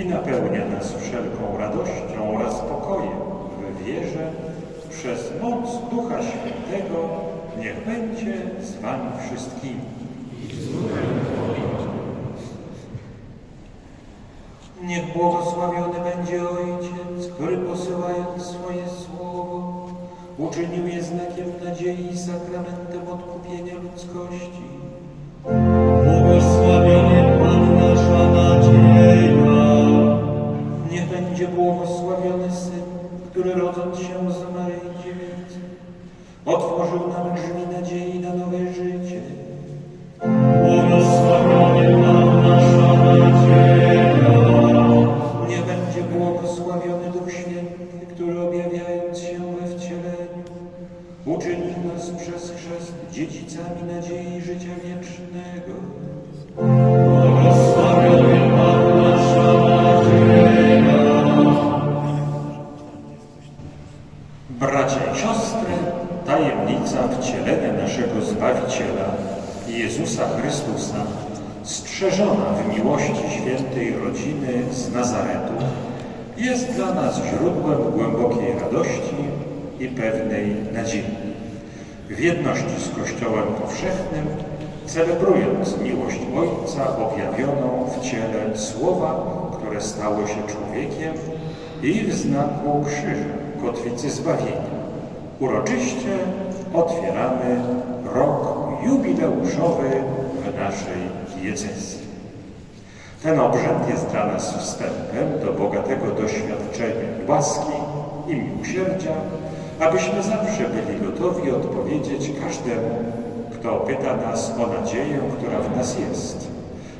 i napełnia nas wszelką radością oraz spokojem w wierze przez moc Ducha Świętego niech będzie z wami wszystkimi. Niech błogosławiony będzie Ojciec, który posyłając swoje słowo uczynił je znakiem nadziei i sakramentem odkupienia ludzkości. Otworzył nam drzwi nadziei na nowe życie. Błogosławiony Pan nasza nadzieja. Niech będzie błogosławiony Duch Święty, który objawiając się we wcieleniu, uczynił nas przez chrzest dziedzicami nadziei życia wiecznego. Jezusa Chrystusa, strzeżona w miłości świętej rodziny z Nazaretu, jest dla nas źródłem głębokiej radości i pewnej nadziei. W jedności z Kościołem powszechnym, celebrując miłość Ojca objawioną w ciele Słowa, które stało się człowiekiem i w znaku krzyża, kotwicy zbawienia. Uroczyście otwieramy rok jubileuszowy w naszej diecezji. Ten obrzęd jest dla nas wstępem do bogatego doświadczenia łaski i miłosierdzia, abyśmy zawsze byli gotowi odpowiedzieć każdemu, kto pyta nas o nadzieję, która w nas jest,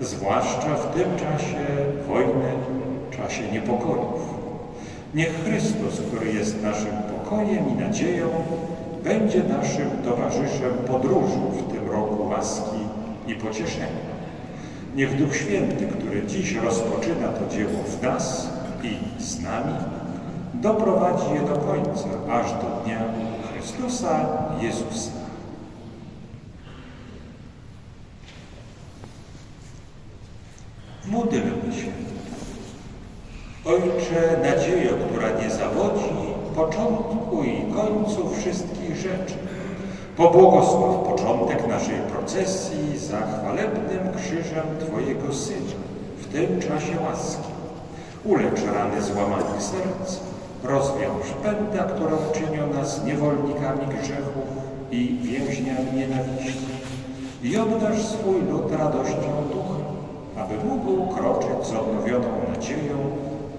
zwłaszcza w tym czasie wojny, czasie niepokojów. Niech Chrystus, który jest naszym pokojem i nadzieją, będzie naszym towarzyszem podróży w tym roku łaski i pocieszenia. Niech Duch Święty, który dziś rozpoczyna to dzieło w nas i z nami, doprowadzi je do końca, aż do dnia Chrystusa Jezusa. Módlmy się. Ojcze, nadziejo, która nie zawodzi, początku i końcu wszystkich rzeczy. Pobłogosław początek naszej procesji za chwalebnym krzyżem Twojego Syna w tym czasie łaski. Ulecz rany złamanych serc, rozwiąż pęta, którą czynią nas niewolnikami grzechu i więźniami nienawiści i obdarz swój lud radością ducha, aby mógł kroczyć z odnowioną nadzieją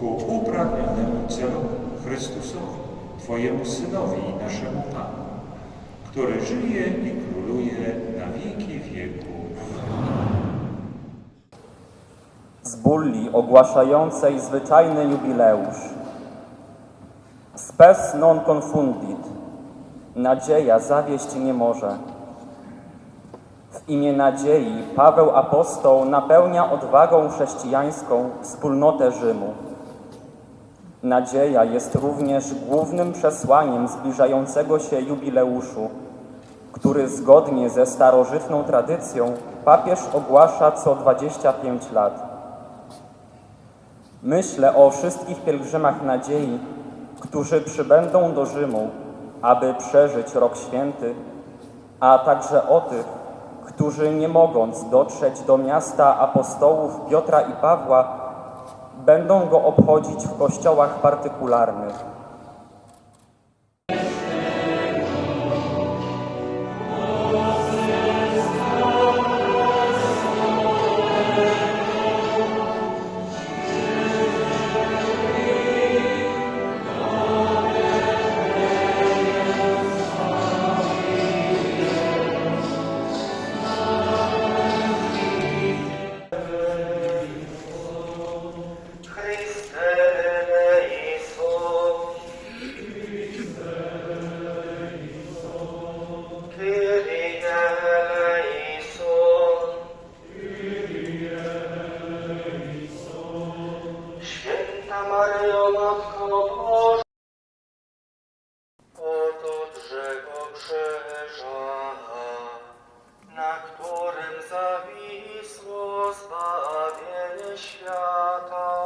ku upragnionemu celu Chrystusowi, Twojemu Synowi i naszemu Panu, który żyje i króluje na wieki wieków. z bulli ogłaszającej zwyczajny jubileusz. Spes non confundit. Nadzieja zawieść nie może. W imię nadziei Paweł apostoł napełnia odwagą chrześcijańską wspólnotę Rzymu. Nadzieja jest również głównym przesłaniem zbliżającego się jubileuszu, który zgodnie ze starożytną tradycją papież ogłasza co 25 lat. Myślę o wszystkich pielgrzymach nadziei, którzy przybędą do Rzymu, aby przeżyć rok święty, a także o tych, którzy nie mogąc dotrzeć do miasta apostołów Piotra i Pawła, będą go obchodzić w kościołach partykularnych. krzyża, na którym zawisło zbawienie świata.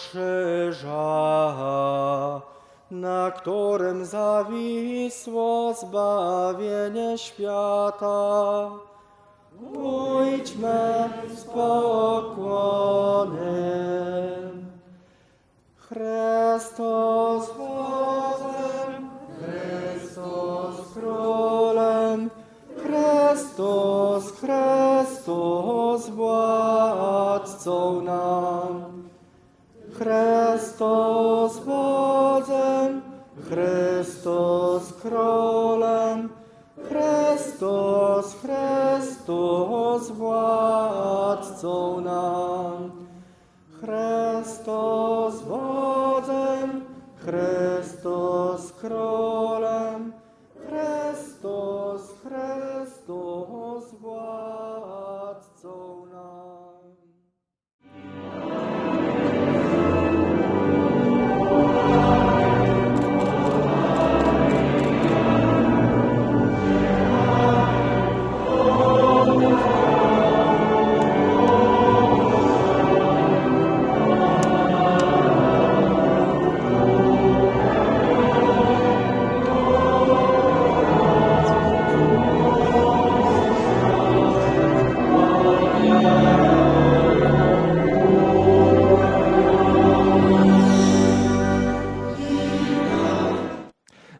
Krzyża, na którym zawisło zbawienie świata. Pójdźmy z pokłonem. Chrystus wodzem, Chrystus królem, Chrystus, Chrystus władcą nam. Chrystus wodzem, Chrystus królem, Chrystus, Chrystus władcą.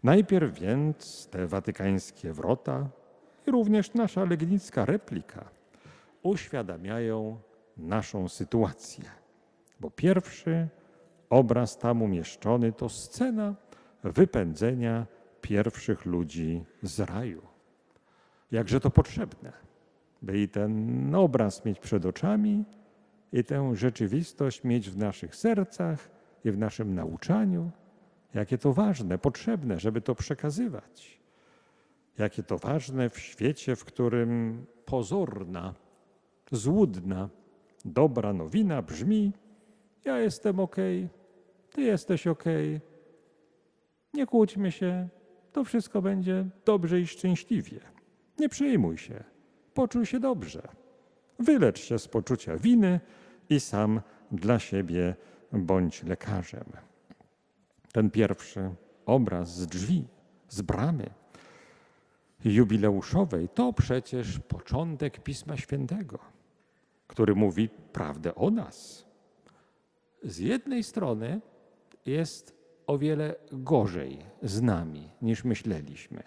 Najpierw więc te watykańskie wrota i również nasza legnicka replika uświadamiają naszą sytuację. Bo pierwszy obraz tam umieszczony to scena wypędzenia pierwszych ludzi z raju. Jakże to potrzebne, by i ten obraz mieć przed oczami, i tę rzeczywistość mieć w naszych sercach i w naszym nauczaniu. Jakie to ważne, potrzebne, żeby to przekazywać. Jakie to ważne w świecie, w którym pozorna, złudna, dobra nowina brzmi: Ja jestem ok, ty jesteś ok. Nie kłóćmy się, to wszystko będzie dobrze i szczęśliwie. Nie przejmuj się, poczuj się dobrze. Wylecz się z poczucia winy i sam dla siebie bądź lekarzem. Ten pierwszy obraz z drzwi, z bramy jubileuszowej to przecież początek Pisma Świętego, który mówi prawdę o nas. Z jednej strony jest o wiele gorzej z nami niż myśleliśmy,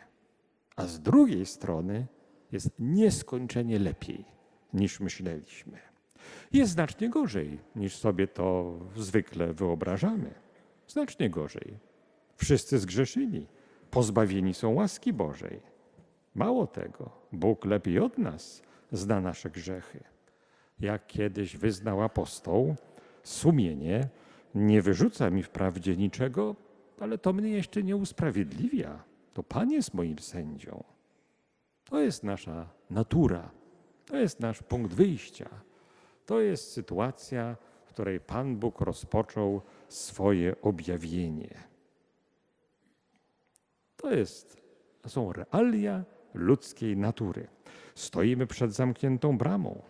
a z drugiej strony jest nieskończenie lepiej niż myśleliśmy. Jest znacznie gorzej niż sobie to zwykle wyobrażamy. Znacznie gorzej. Wszyscy zgrzeszyli, pozbawieni są łaski Bożej. Mało tego, Bóg lepiej od nas zna nasze grzechy. Jak kiedyś wyznał apostoł, sumienie nie wyrzuca mi wprawdzie niczego, ale to mnie jeszcze nie usprawiedliwia. To Pan jest moim sędzią. To jest nasza natura, to jest nasz punkt wyjścia. To jest sytuacja, w której Pan Bóg rozpoczął swoje objawienie. To, jest, to są realia ludzkiej natury. Stoimy przed zamkniętą bramą.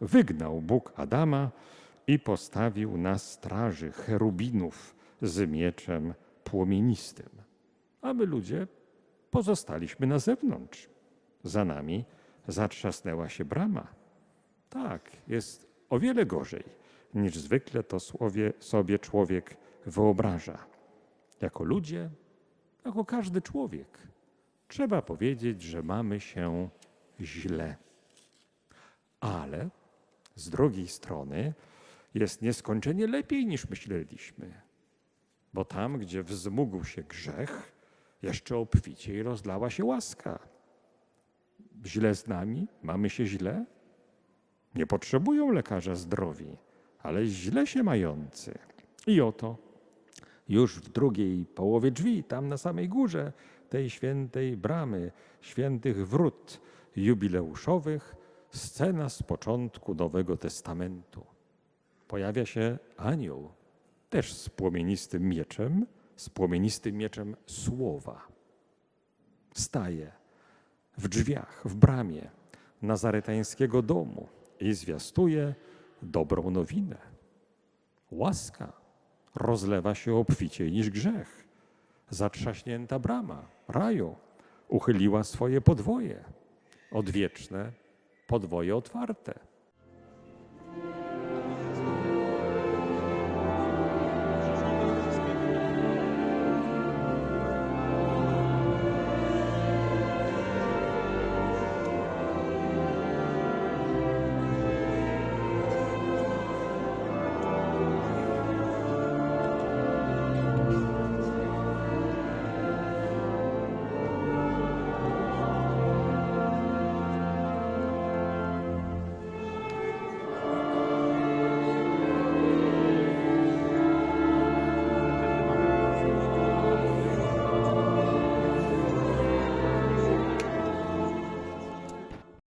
Wygnał Bóg Adama i postawił na straży cherubinów z mieczem płomienistym. A my ludzie pozostaliśmy na zewnątrz. Za nami zatrzasnęła się brama. Tak, jest o wiele gorzej, niż zwykle to sobie człowiek wyobraża. Jako ludzie, jako każdy człowiek, trzeba powiedzieć, że mamy się źle. Ale z drugiej strony jest nieskończenie lepiej niż myśleliśmy. Bo tam, gdzie wzmógł się grzech, jeszcze obficiej rozlała się łaska. Źle z nami? Mamy się źle? Nie potrzebują lekarza zdrowi, ale źle się mający. I oto już w drugiej połowie drzwi, tam na samej górze tej świętej bramy, świętych wrót jubileuszowych, scena z początku Nowego Testamentu. Pojawia się anioł, też z płomienistym mieczem, z płomienistym mieczem słowa. Staje w drzwiach, w bramie nazaretańskiego domu i zwiastuje dobrą nowinę. Łaska rozlewa się obficiej niż grzech. Zatrzaśnięta brama raju uchyliła swoje podwoje, odwieczne podwoje otwarte.